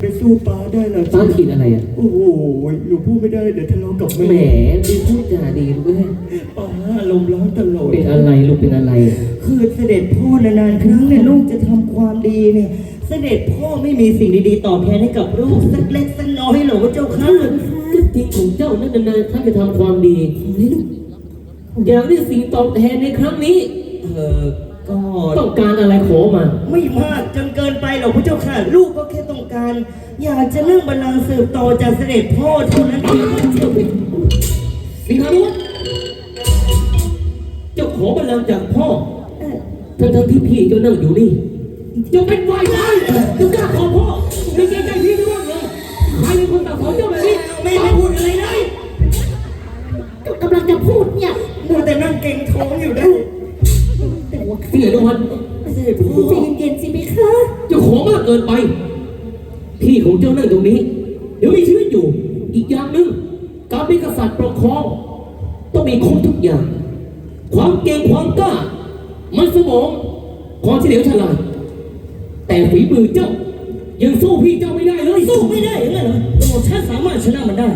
ไปสู้ป้าได้เหรอป้าผิดอะไรอะ โอ้โหหนูพูดไม่ได้ เดี๋ยวทะเลาะกับแหมแม่ดีพูดจาดีด้วยป้าอารมณ์ร้อนตลอดเป็นอะไรลูกเป็นอะไร คือเสด็จพ่อนานๆครั้งเนี่ยลูกจะทำความดีเนี่ย เสด็จพ่อไม่มีสิ่งดีๆตอบแทนให้กับลูกสักเล็กสักน้อยเหรอว่าเจ้าค่ะก็จริงของเจ้านั่นนานๆท่านจะทำความดีอยากได้สิ่งตอบแทนในครั้งนี้ เออ ก็ต้องการอะไรขอมาไม่มากจนเกินไปหรอกพระเจ้าค่ะ ลูกก็แค่ต้องการ อยากจะนั่งบัลลังก์สืบต่อจากเสด็จพ่อเท่านั้นเองสิงหานุวัฒน์เจ้าขอบัลลังก์จากพ่อทั้งทั้งๆที่พี่เจ้านั่งอยู่นี่เจ้าเป็นวายร้ายเจ้ากล้าขอพ่อไม่เกรงใจพี่ด้วยเหรอใครเป็นคนตัดสอนเจ้าแบบนี้ไม่ไม่พูดอะไรเลยกำลังจะพูดเนี่ยมัวแต่นั่งเก่งท้องอยู่ได้แต่ว่า สิงหานุวัฒน์เสด็จพ่อใจเย็นๆสิไหมคะเจ้าของมากเกินไป พี่ของเจ้านั่งตรงนี้ เดี๋ยวมีชีวิตอยู่ อีกอย่างหนึ่งการเป็นกษัตริย์ปกครอง ต้องมีครบทุกอย่าง ความเก่งความกล้า มันสมองความเฉลียวฉลาด แต่ฝีมือเจ้า ยังสู้พี่เจ้าไม่ได้เลย สู้ไม่ได้ยังไงเหรอโอ้ฉันสามารถชนะมันได้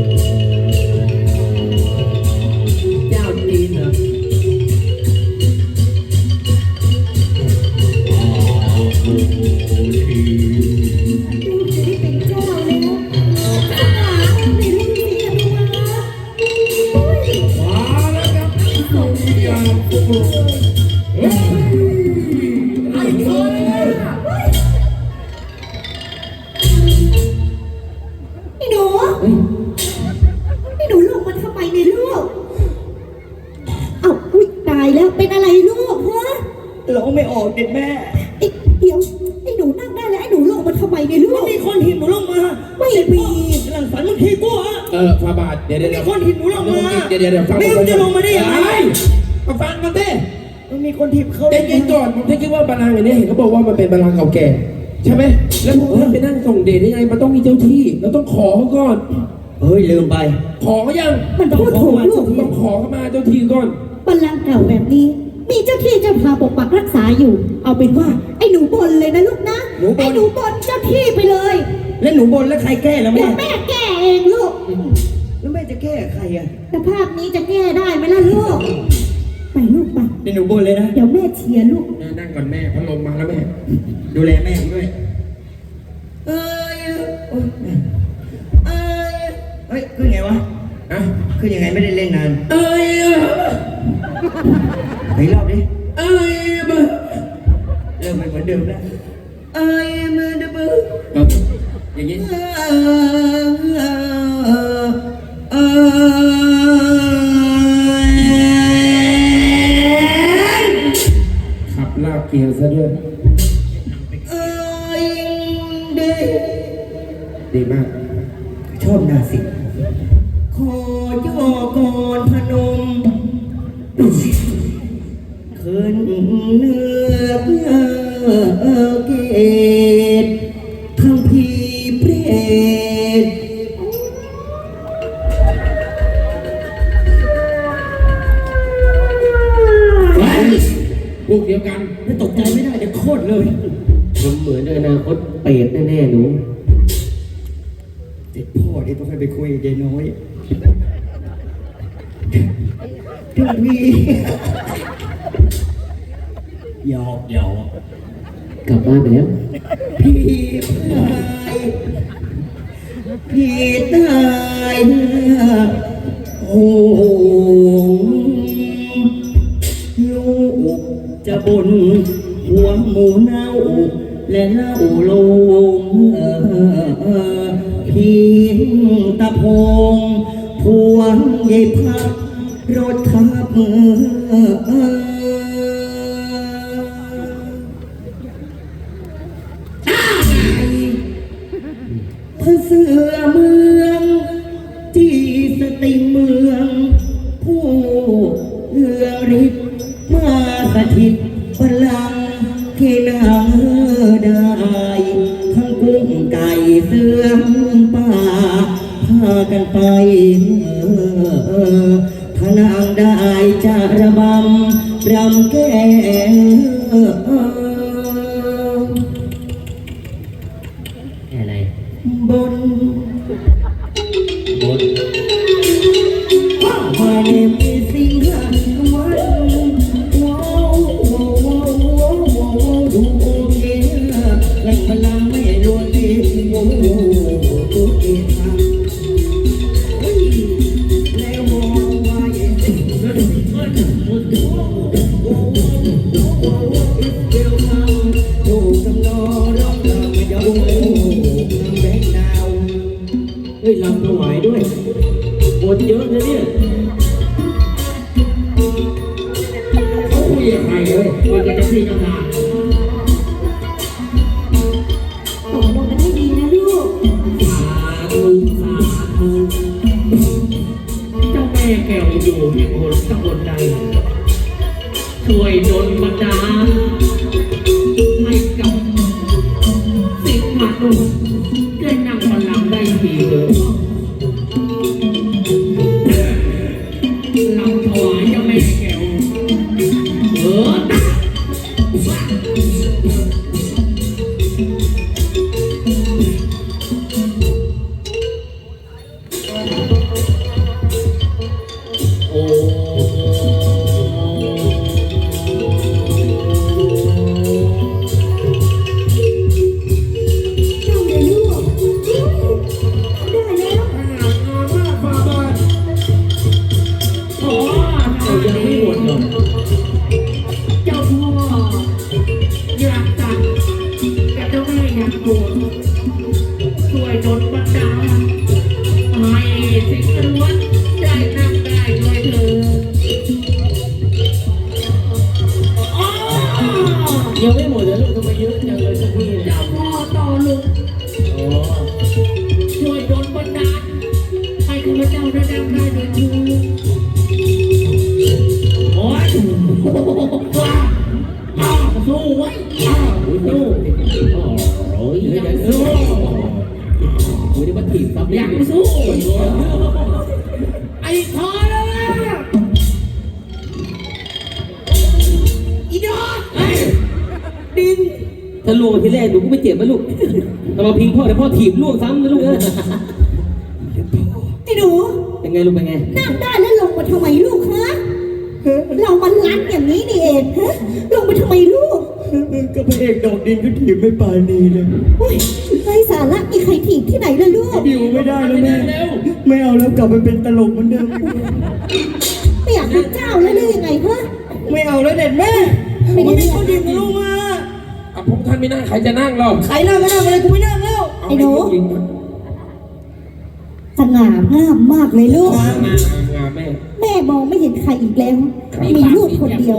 เหลังฝันบางทีกูอะเออฟาบาทเดี๋ยวเดี๋ยวมีเดี๋ยวคนหินหนูลงมาเดี๋ยวเดี๋ยวเดี๋ยวฟังไม่รู้จะลงมาได้ยังไงมาฟังกันเต้มันมีคนทิพเขาเต้ยินก่อนผมแค่คิดว่าบัลลังก์อันเนี้ยเห็นเขาบอกว่ามันเป็นบัลลังก์เก่าแก่ใช่ไหมแล้วพวกท่านไปนั่งส่งเดชได้ไง มันต้องมีเจ้าที่เราต้องขอเขาก่อนเฮ้ยลืมไป ขอเขายังมันพูดถูกลูกต้องขอเขามาเจ้าที่ก่อนบัลลังก์เก่าแบบนี้ มีเจ้าที่เจ้าทางปกปักรักษาอยู่ เอาเป็นว่า ไอ้หนูบนเลยนะลูกนะหนูบน ไอ้หนูบนเจ้าที่ไปเลยแล้วหนูบนแล้วใครแก้แล้วเดี๋แม่ยวแม่แก้เองลูกแล้วแม่จะแก้ใครอะสภาพนี้จะแก้ได้ไหมล่ะลูกไปลูกไปเดี๋ยวหนูบนเลยนะ เดี๋ยวแม่เชียร์ลูกนั่งก่อนแม่พัดลมมาแล้วแม่ ดูแลแม่ด้วย เอ้ยโอ๊ยเอ้ยเฮ้ยขึ้นไงวะ อะ ขึ้นยังไงไม่ได้เล่นนาน เอ้ย ไหนเล่าดิเอ้ยเบอร์เริ่มไม่เหมือนเดิมแล้ว ตพวกเดียวกันไม่ตกใจไม่ได้เดี๋ยวโคตรเลยมันเหมือนในอนาคตเปรตแน่ๆหนูเด็กพ่อที่ต้องให้ไปคุยกับยายน้อยพี่วีหยอกหยอกกลับบ้านไปแล้วพี่ตาย พี่ตายโอ้ลูกจะบนหัวหมูเน่าและเล่าลงพี่ตะพงพวงยายพักรถทับ คุยกันจะพี่เจ้าทา ทีแรกหนูก็ไม่เจ็บนะลูกแต่มาพิงพ่อแต่พ่อถีบลวงซ้ำนะลูกเอ้ยไอ้หนูเป็นไงลูกเป็นไงนั่งได้แล้วลงมาทำไมลูกฮะเรามันรัดอย่างนี้นี่เองฮะลงมาทำไมลูกก็พระเอกดอกดินก็ถีบไม่ปานีเลยโอ้ยไร้สาระมีใครถีบที่ไหนล่ะลูกอยู่ไม่ได้แล้วแม่ไม่เอาแล้วกลับไปเป็นตลกเหมือนเดิมไม่อยากเป็นเจ้าแล้วหรือยังไงฮะไม่เอาแล้วเด็ดแม่ไม่ได้ไม่คนดีกับลูกมาอะพวกท่าน ไม่นั่งใครจะนั่งหรอกใครนั่งก็นั่งไปเลยกูไม่นั่งแล้วเอาให้ผู้หญิงมาสง่างามมากเลยลูกงามงามแม่แม่มองไม่เห็นใครอีกแล้วครับมีลูกคนเดียว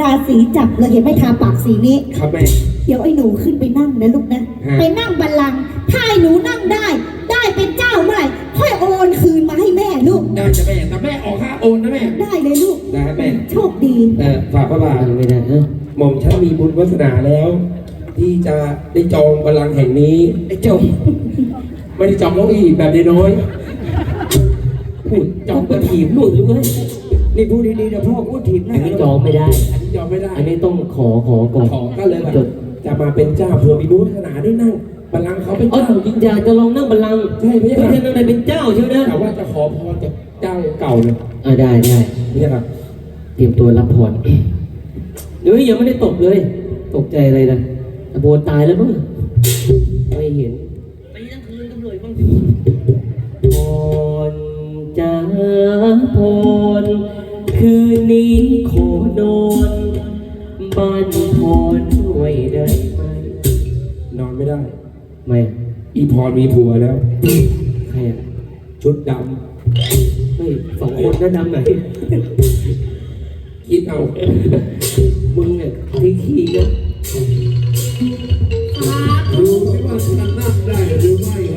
ราศีจับเลยเห็นไหม่ทาปากสีนี้ ครับแม่ เดี๋ยวไอ้หนูขึ้นไปนั่งนะลูกนะฮะไปนั่งบัลลังก์ถ้าไอ้หนูนั่งได้ ได้เป็นเจ้าเมื่อไหร่ค่อยโอนคืนมาให้แม่ลูก ได้จะแม่แต่แม่ออกค่าโอนนะแม่ ได้เลยลูก ได้แม่ โชคดี เออฝากพระบาทไม่ได้เออ หม่อมฉันมีบุญวาสนาแล้ว ที่จะได้จองบัลลังก์แห่งนี้ไอ้เจ้าไม่ได้จองเก้าอี้แบบน้อยพูดจองก็ถีบลูกลูกเอ้ยนี่พูดดีๆเดี๋ยวพ่อพูดถีบหอัน้านนี้จองไม่ได้ๆอันนี้ยอมไม่ได้ อันนี้ต้องขอขอก่อนขอก็เลยแบบจดจะมาเป็นเจ้าเผื่อมีบุญวาสนาได้นั่งบัลลังก์เขาเป็นเออเจ้าจริงอยากจะลองนั่งบัลลังก์ใช่พี่ไม่ใช่นั่งได้เป็นเจ้าใช่ไหมแต่ว่าจะขอพรจากเจ้าเก่าเลยอ่าได้ได้นี่ครับเตรียมตัวรับพร เฮ้ยยังไม่ได้ตกเลย ตกใจอะไรนะตะโบนตายแล้วมั้งไม่เห็นไปทั้งคืนกันเลยบ้างพรจ้าพรคืนนี้ขอนอนบ้านพรด้วยได้ไหมนอนไม่ได้ ไม่ อีพรมีผัวแล้ว ใครอะ ชุดดเฮ้ยสองคนก็ดำไหนำคิดเอา มึงเนี่ยที่ขี่กันดูไม่ว่าจะนั่งได้หรือไม่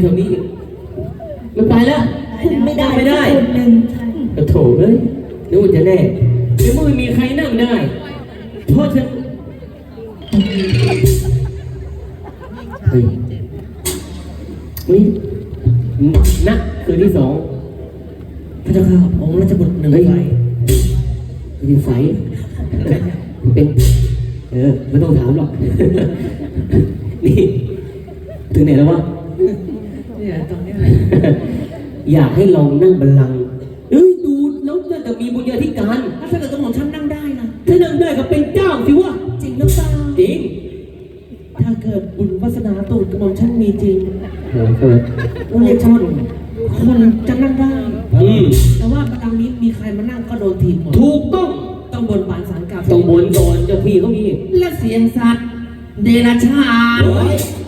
แถวนี้อีกไม่ไปแล้วขึ้นไม่ได้ไม่ได้ คนหนึ่งกระโถเอ้ยนึกว่าจะแน่เดี๋ยวมึงไม่มีใครนั่งได้ เพราะฉันเฮ้ยเฮ้ยนะคืนที่สองพระเจ้าข้าองค์ราชบุตรหนึ่งเฮ้ยไฟคืนที่ไฟเป็น เออ ไม่ต้องถามหรอก นี่ ถึงไหนแล้ววะ เนี่ยตอนเนี้ยอยากให้ลองนั่งบัลลังก์เอ้ยดูแล้วน่าจะมีบุญญาธิการถ้าเกิดกระหม่อมฉันนั่งได้นะถ้านั่งได้ก็เป็นเจ้าสิวะจริงหรือเปล่าจริง ถ้าเกิดบุญวาสนาตูดกระหม่อมฉันมีจริงโอ้โหเรียกชนคนจะนั่งได้ อืมแต่ว่าบัลลังก์นี้มีใครมานั่งก็โดนถีบหมดถูกต้องต้องบนบานสารกล่าวต้องบนก่อนเจ้าพี่เขามีและเสียงสัตว์ เดรัจฉาน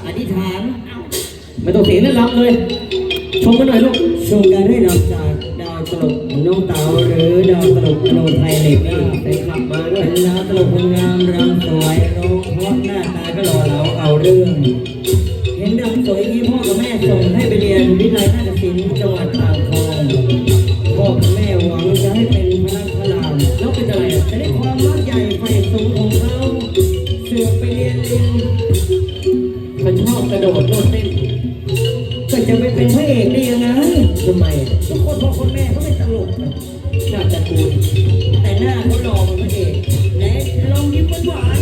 อธิษฐาน ไม่ต้องเสียงนั่นรับเลย ชมกันหน่อยลูก ชมการได้รับจากดาวตลกน้องเต๋าหรือดาวตลกโนไทยเหล็กนะไปขับมาด้วเป็ยดาวตลกคนงามรำสวยร้องเพราะหน้าตาก็หล่อเหลาเอาเรื่อง เห็นรำสวยงนี้พ่อกับแม่ส่งให้ไปเรียนวิทยาลัยนาฏศิลป์จังหวัดอ่างทองพ่อกับแม่หวังจะให้เป็นพระพรามแล้วเป็นอะไรจะได้ความรักใหญ่ไฟสูงของเขาเสือกไปเรียนลิงมันชอบกระโดดโลดเต้น จะไปเป็นพระเอกได้ยังไงทำไมทุกคนพ่อคนแม่เขาไม่ตลกนะน่าจะกูลแต่หน้าเขาหล่อเป็นพระเอกไหนลองยิ้มหวาน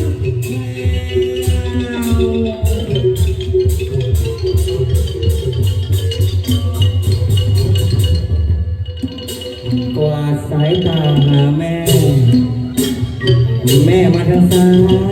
กวาดสายตาหาแม่ แม่มาทางซ้าย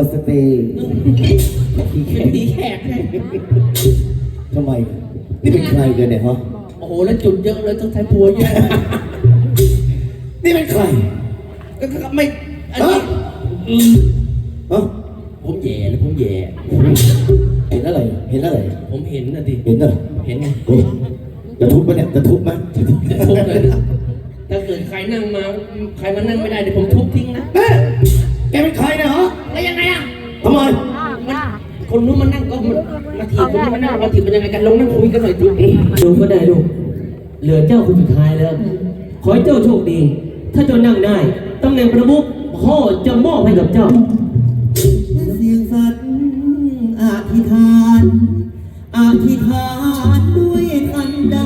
นมัสเตผีแขกผีแขกไงทำไม นี่เป็นใครกันเนี่ยฮะ โอ้โห แล้วจุดเยอะเลยต้องใช้พัวเยอะนี่เป็นใคร ก็ก็ไม่อันฮะนี้อืมฮะผมแย่เลยผมแย่เห็นอะไร เห็นอะไร ผมเห็นนะดิ เห็นอะไรเห็นไงเฮ้ยจะทุบปะเนี่ยจะทุบไหมจะทุบทุบเลยนะถ้าเกิดใครนั่งมา ใครมานั่งไม่ได้เดี๋ยวผมทุบทิ้งนะเฮ้ยแกเป็นใครเนี่ยฮะ แล้วยังไงอะทำไมมันคนนู้นมานั่งก็มันมาถีบคนนี้มานั่งมาถีบเป็นยังไงกันลงนั่งคุยกันหน่อยดิดูก็ได้ลูกเหลือเจ้าคนสุดท้ายแล้ว ขอให้เจ้าโชคดี ถ้าเจ้านั่งได้ตำแหน่งประมุขพ่อจะมอบให้กับเจ้าเสียงสัตว์อธิษฐานอธิษฐานด้วยทันใด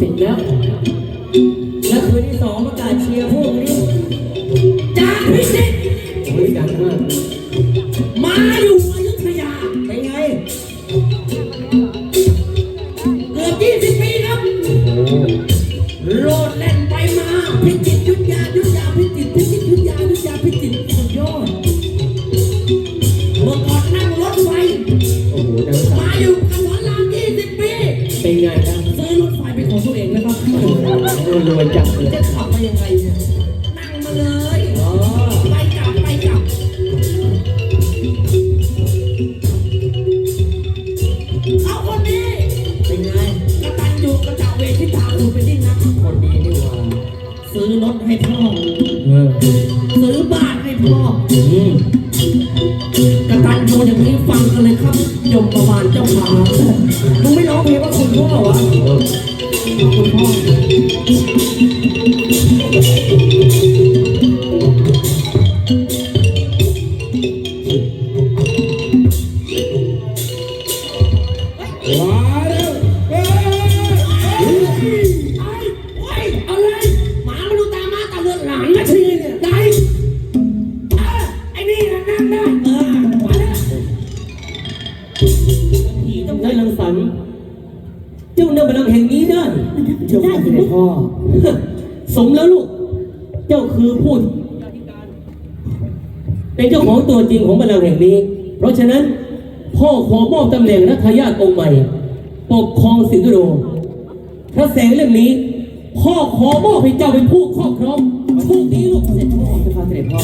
ห すいません。ายาทองค์ใหม่ปกครองสิงห์โดพระแสงเรื่องนี้ พ่อขอมอบให้เจ้าเป็นผู้ครอบครองโชคดีลูกเสร็จพ่อเสด็จพ่อ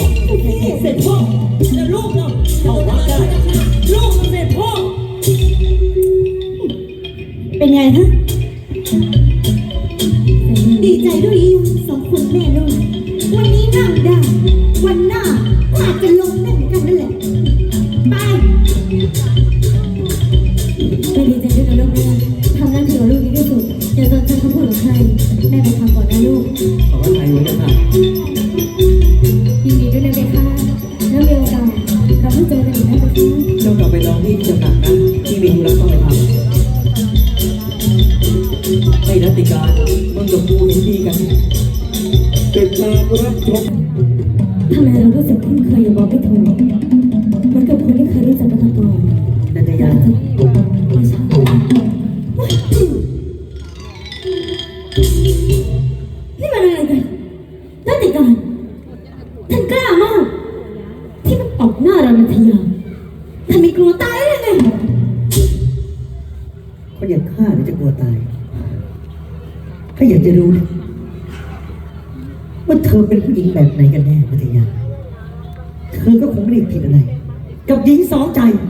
เสร็จพ่อแต่ลูกเราเข้าวัดได้ลูกเสร็จพ่อ เป็นไงฮะดีใจด้วยอีสองคนแม่ลูกวันนี้นั่งได้วันหน้าอาจจะลงเหมือนกันนั่นแหละไป ก็ดีใจด้วยนะลูกแม่ทำหน้าที่ของลูกดีที่สุดอย่าสนใจคำพูดของใครแม่ไปทำก่อนนะลูกขอพระไทยไว้นะคะยินดีด้วยนะเบค่ะแล้วมีโอกาสเราเพิ่งเจอกันอีกนะเบค่ะเจ้ากลับไปลองที่จำหนักนะที่มีธุระต้องไปทำให้รัติการมึงกับกูเห็นดีกันเป็นตามรับชมทำไมเรารู้สึกคุ้นเคยอยู่บอกไม่ถูก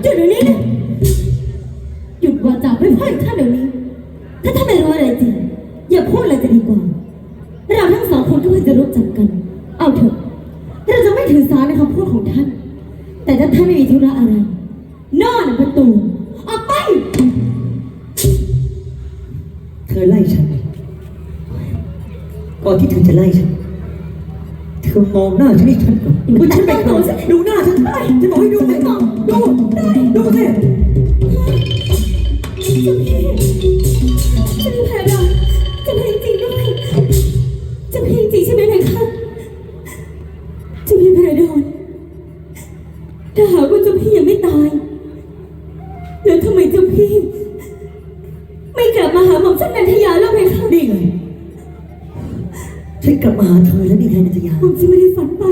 หยุดเดี๋ยวนี้นะหยุดวาจาไม่พ่อยท่านเดี๋ยวนี้ ถ้าท่านไม่รู้อะไรจริง อย่าพูดเลยจะดีกว่า เราทั้งสองคนก็เพิ่งจะรู้จักกัน เอาเถอะ เราจะไม่ถือสาในคำพูดของท่าน แต่ถ้าท่านไม่มีธุระอะไร นอนประตู ออกไป เธอไล่ฉันก่อนที่เธอจะไล่ฉัน เธอมองหน้าฉันให้ฉันก่อนว่าฉันเป็นใครดูหน้าฉันได้ฉันบอกให้ดูสิดูดูสิจะพี่จะพี่แพ้เราจะพี่จริงด้วยจะพี่จริงใช่ไหมเพคะจะพี่แพ้โดนถ้าหากว่าเจ้าพี่ยังไม่ตาย แล้วทำไมเจ้าพี่ ไม่กลับมาหาหม่อมฉันนันทยาแล้วเพคะนี่ไงฉัน กลับมาหาเธอแล้วนี่ไงนันทยาหม่อมฉันไม่ได้ฝันไป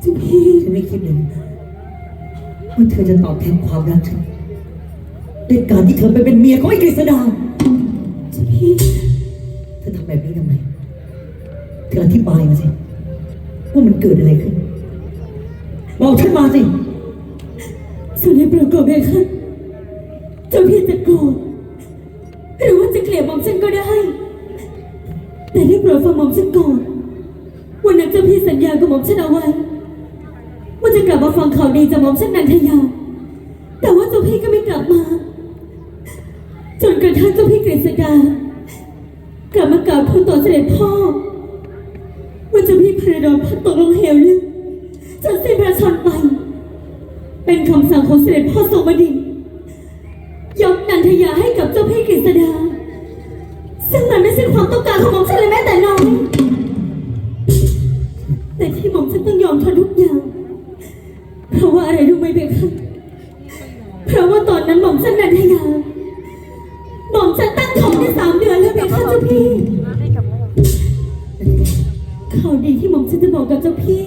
เจ้าพี่ ฉันไม่คิดเลยว่าเธอจะตอบแทนความรักฉันด้วยการที่เธอไปเป็นเมียของไอ้กฤษดาเจ้าพี่ เธอทำแบบนี้ทำไม เธออธิบายมาสิ ว่ามันเกิดอะไรขึ้น บอกฉันมาสิ ส่วนในประกอบเพคะเจ้าพี่จะโกรธหรือว่าจะเกลียดหม่อมฉันก็ได้แต่ได้ โปรดฟังหม่อมฉันก่อนวันนั้นเจ้าพี่สัญญากับหม่อมฉันเอาไว้ว่าจะกลับมาฟังข่าวดีจากหม่อมฉันนันทยา แต่ว่าเจ้าพี่ก็ไม่กลับมา จนกระทั่งเจ้าพี่กฤษดากลับมากล่าวทูลต่อเสด็จพ่อว่าเจ้าพี่พระดอนพัดตกลงเหวลึกจนสิ้นพระชนไป เป็นคำสั่งของเสด็จพ่อทรงบดินยกนันทยาให้กับเจ้าพี่กฤษดา ซึ่งมันไม่ใช่ความต้องการของหม่อมฉันเลยแม้แต่น้อยแต่ที่หม่อมฉันต้องยอมทนทุกอย่าง เพราะว่าอะไรรู้ไหมเบคะเพราะว่าตอนนั้นหม่อมฉันนันทยาหม่อมฉันตั้งท้องได้สามเดือนแล้วเบคะเจ้าพี่ข่าวดีที่หม่อมฉันจะบอกกับเจ้าพี่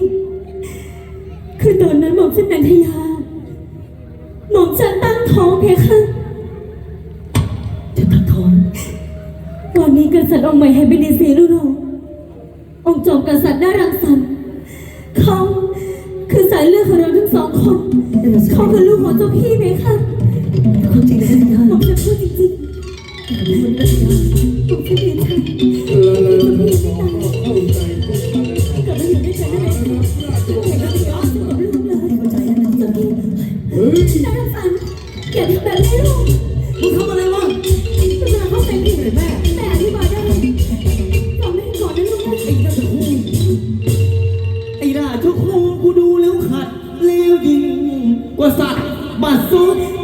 คือตอนนั้นหม่อมฉันนันทยา อนนี้กษัตริย์องค์ใหม่ให้เป็นดีสีลุโรองค์จอมกษัตริย์ได้รังสรรค์เขาคือสายเลือดของเราทั้งสองคนเขาคือลูกของเจ้าพี่ไหมคะความจริงนะนันทยาผมจะพูดจริงๆ what's up? My Masood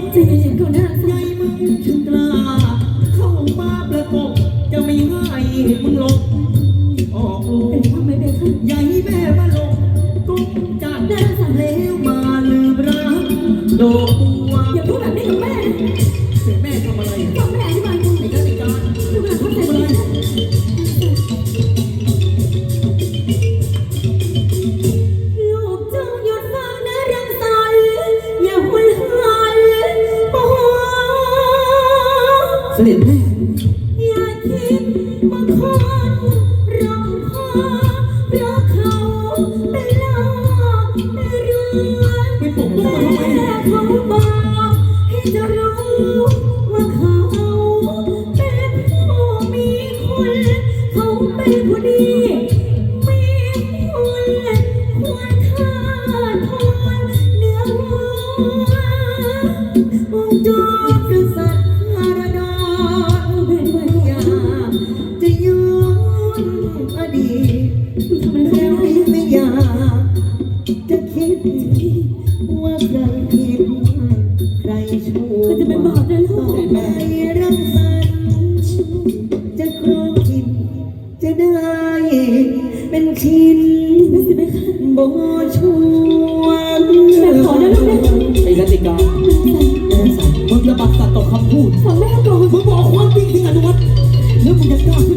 ได้ เป็นชิ้นบ่ชวนขอได้ไหมไอ้รัติกามึงจะบัตรตัดต่อคำพูด ฟังแม่ก่อนมึงบอกความจริงถึงอนุวัตแล้วมึงจะกล้าพู